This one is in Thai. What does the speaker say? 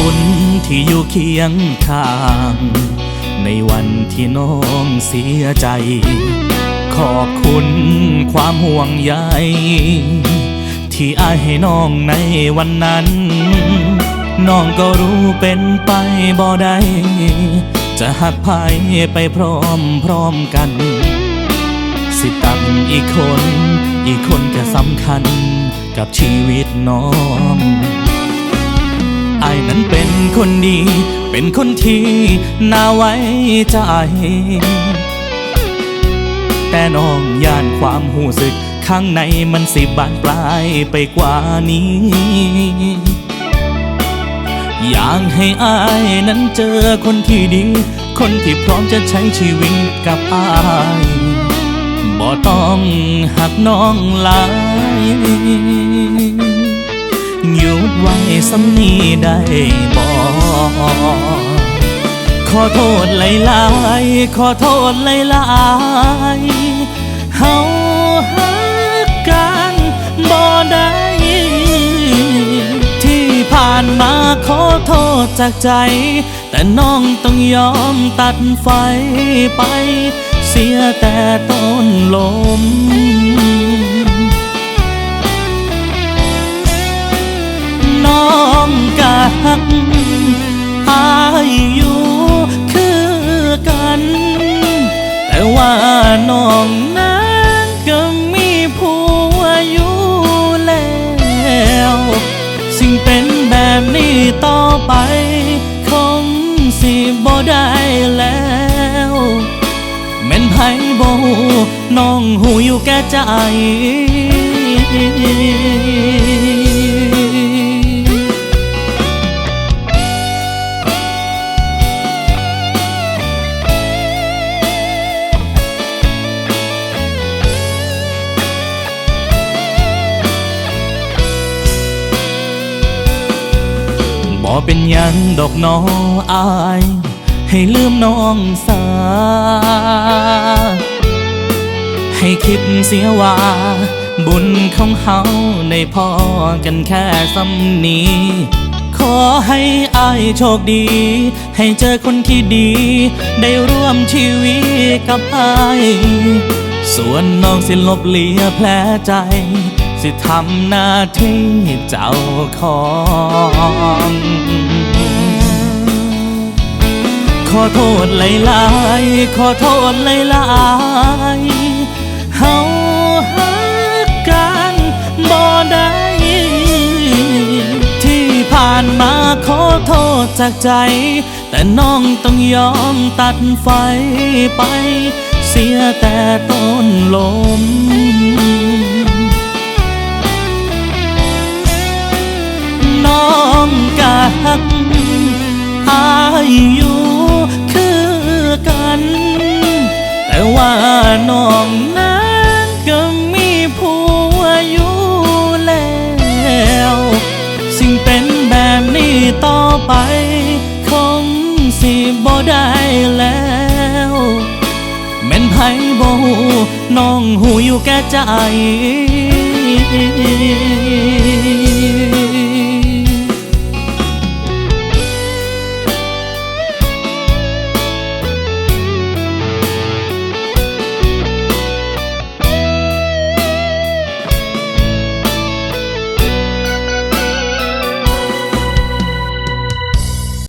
คุณที่อยู่เคียงข้าง ในวันที่น้องเสียใจ ขอบคุณความห่วงใยที่อายให้น้องในวันนั้น น้องก็รู้เป็นไปบ่ได้จะหักภายไปพร้อมพร้อมกัน สิตักอีกคน อีกคนก็สำคัญกับชีวิตน้อง อ้ายนั้นเป็นคนดี เป็นคนที่น่าไว้ใจ แต่น้องย่านความหูสึก ข้างในมันสิบานปลายไปกว่านี้ อยากให้อายนั้นเจอคนที่ดี คนที่พร้อมจะใช้ชีวิตกับอายบ่ต้องหักน้องหลาย หยุดไว้สำนีได้บ่ขอโทษหลายๆขอโทษหลายๆเฮาหักกันบ่ได้ที่ผ่านมาขอโทษจากใจ แต่น้องต้องยอมตัดไฟไป เสียแต่ต้นลม หักอายอยู่คือกัน แต่ว่าน้องนั้นก็มีผัวอยู่แล้ว สิ่งเป็นแบบนี้ต่อไป คงสิบ่ได้แล้วแม่นไผบ่ฮู้น้องหูอยู่แก่ใจ เป็นยังดอกน้ออาย ให้ลืมน้องสา ให้คิดเสียว่า บุญของเฮาในพ่อกันแค่สำนีขอให้อายโชคดี ให้เจอคนที่ดี ได้ร่วมชีวิตกับอายส่วนน้องสิลบเลียแผลใจ สิทำหน้าที่เจ้าขอ อโทษหลายๆขอโทษหลายๆเฮาหักกันบ่ได้ที่ผ่านมาขอโทษจากใจ แต่น้องต้องยอมตัดไฟไป เสียแต่ต้นลมน้องกะหักอาย น้องนั้นก็มีผัวอยู่แล้ว สิ่งเป็นแบบนี้ต่อไป คงสิบ่ได้แล้วแม่นไผบ่ฮู้น้องหูอยู่แก่ใจ